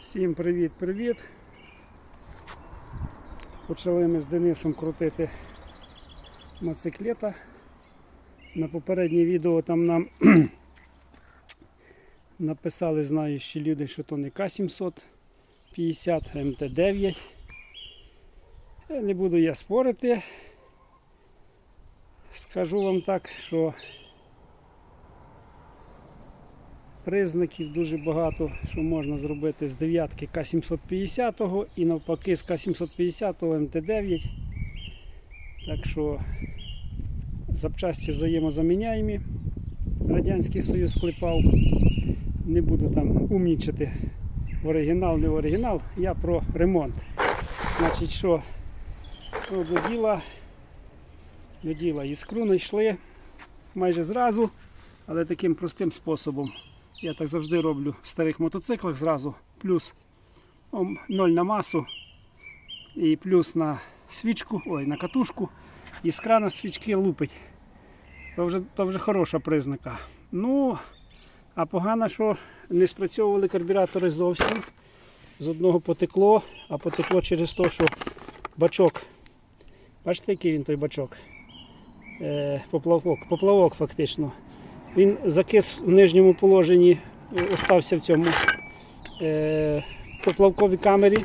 Всім привіт-привіт. Почали ми з Денисом крутити моциклета. На попереднє відео там нам написали знаючі люди, що то не К750, а МТ9. Е, Не буду я спорити. Скажу вам так, що признаків дуже багато, що можна зробити з дев'ятки К750 і навпаки з К750 МТ9. Так що запчасті взаємозаміняємі. Радянський Союз клепав. Не буду там умнічати в оригінал, не оригінал. Я про ремонт. Значить, що ну, до діла, до діла іскру знайшли майже зразу, але таким простим способом. Я так завжди роблю в старих мотоциклах зразу. Плюс 0 на масу і плюс на свічку, ой, на катушку. Іскра на свічки лупить. То вже, то вже хороша признака. Ну, а погано, що не спрацьовували карбюратори зовсім. З одного потекло, а потекло через те, що бачок. Бачите, який він той бачок? Е, поплавок, поплавок фактично. Він закис в нижньому положенні, е, остався в цьому е, поплавковій камері.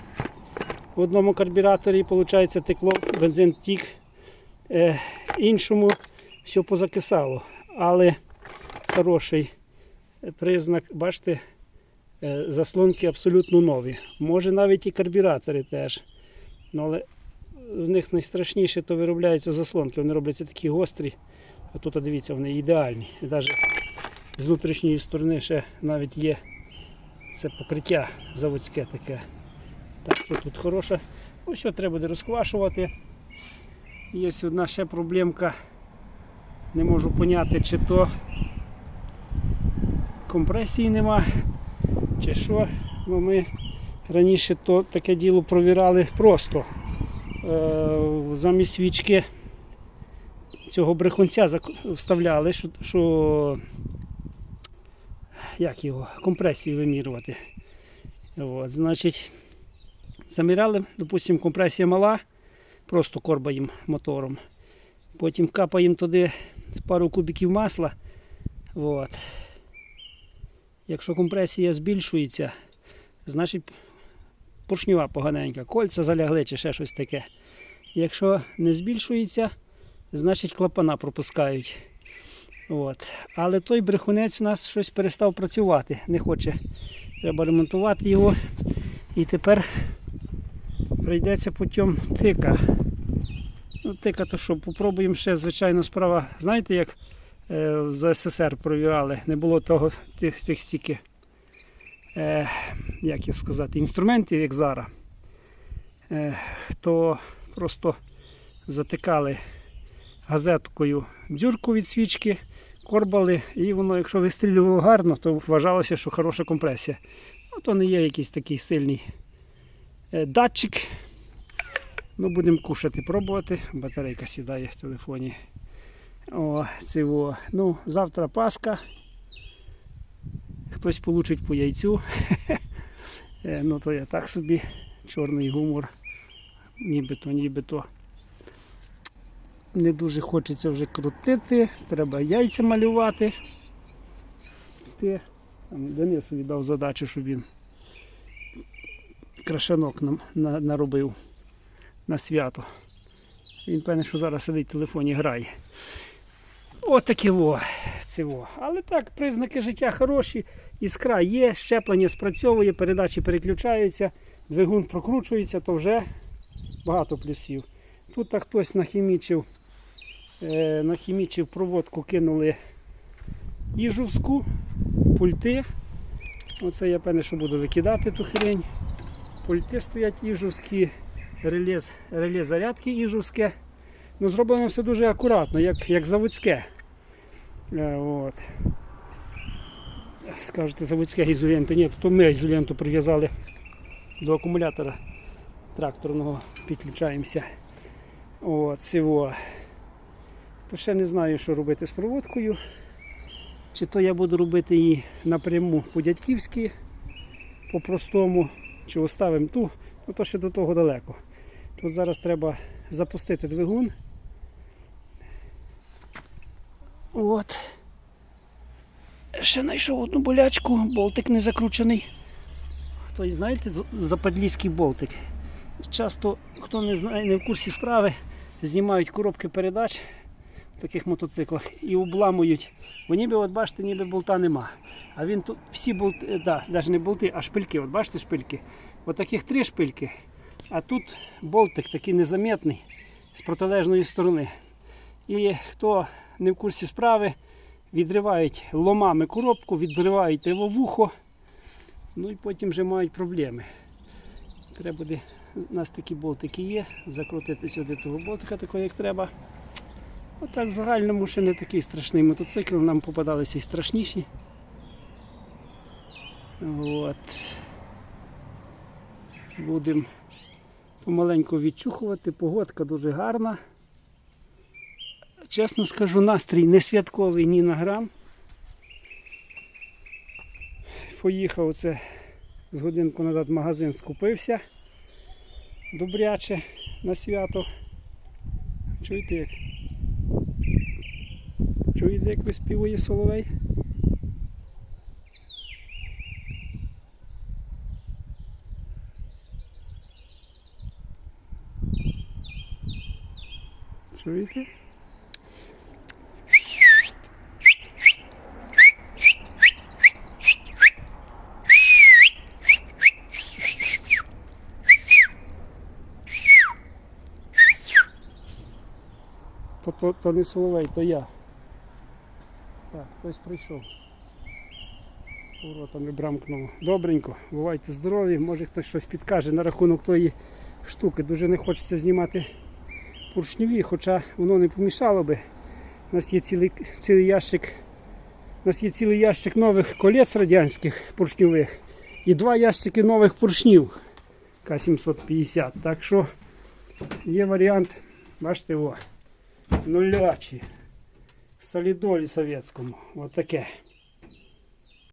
В одному карбюраторі, виходить, текло, бензин тік. Е, іншому все позакисало. Але хороший признак, бачите, е, заслонки абсолютно нові. Може навіть і карбюратори теж. Ну, але в них найстрашніше то виробляються заслонки. Вони робляться такі гострі. А тут дивіться, вони ідеальні. Навіть з внутрішньої сторони ще навіть є це покриття заводське таке. Так що тут хороше. Ось що треба буде розквашувати. Є одна ще проблемка. Не можу поняти, чи то компресії нема, чи що. Бо ми раніше то таке діло провірали просто. Е, замість свічки цього брехунця вставляли, що, що як його, компресію вимірювати. От, значить, заміряли, допустимо, компресія мала, просто корбаємо мотором. Потім капаємо туди пару кубиків масла. От. Якщо компресія збільшується, значить поршнева поганенька, кольця залягли чи ще щось таке. Якщо не збільшується, значить клапана пропускають. От. Але той брехунець у нас щось перестав працювати, не хоче. Треба ремонтувати його. І тепер прийдеться путем тика. Ну, тика то що, попробуємо ще, звичайно, справа. Знаєте, як е, за СССР провірали, не було того тих, тих стільки, е, як їх сказати, інструментів, як зараз. Е, то просто затикали газеткою дзюрку від свічки, корбали, і воно, якщо вистрілювало гарно, то вважалося, що хороша компресія. Ну, то не є якийсь такий сильний е, датчик. Ну, будемо кушати, пробувати. Батарейка сідає в телефоні. О, цього. Ну, завтра Пасха. Хтось получить по яйцю. Е, ну, то я так собі. Чорний гумор. Нібито, нібито. Не дуже хочеться вже крутити. Треба яйця малювати. Ти. Денису віддав задачу, щоб він крашанок нам наробив на свято. Він певне, що зараз сидить в телефоні грає. Отаке во, цього. Але так, признаки життя хороші, іскра є, щеплення спрацьовує, передачі переключаються, двигун прокручується, то вже багато плюсів. Тут так хтось нахімічив, нахімічив проводку, кинули їжовську, пульти. Оце я певне, що буду викидати ту хрень. Пульти стоять іжовські, реле, реле зарядки іжовське. Ну, зроблено все дуже акуратно, як, як заводське. Е, от. Скажете, заводське ізоленту. Ні, то ми ізоленту прив'язали до акумулятора тракторного, підключаємося. От, цього. То ще не знаю, що робити з проводкою. Чи то я буду робити її напряму по-дядьківськи, по-простому, чи оставимо ту, ну то ще до того далеко. Тут зараз треба запустити двигун. От. Ще знайшов одну болячку, болтик не закручений. Хтось знаєте, западлійський болтик. Часто, хто не знає, не в курсі справи, знімають коробки передач таких мотоциклах і обламують. Бо ніби, от бачите, ніби болта нема. А він тут всі болти, е, да, навіть не болти, а шпильки. От бачите шпильки? От таких три шпильки. А тут болтик такий незаметний з протилежної сторони. І хто не в курсі справи, відривають ломами коробку, відривають його вухо, ну і потім вже мають проблеми. Треба буде, у нас такі болтики є, закрутити сюди того болтика, такого як треба. Отак в загальному ще не такий страшний мотоцикл, нам попадалися і страшніші. От. Будемо помаленьку відчухувати, погодка дуже гарна. Чесно скажу, настрій не святковий ні на грам. Поїхав це з годинку назад в магазин, скупився добряче на свято. Чуєте як? Чуєте, як виспівує соловей? Чуєте? То, то, то не соловей, то я. Так, хтось прийшов. Воротами брамкнуло. Добренько, бувайте здорові, може хтось щось підкаже на рахунок тої штуки. Дуже не хочеться знімати поршневі, хоча воно не помішало би. У нас є цілий, цілий ящик. У нас є цілий ящик нових колець радянських поршньових і два ящики нових поршнів К750. Так що є варіант, бачите, о, нулячі. Солідолі совєтському. вот таке.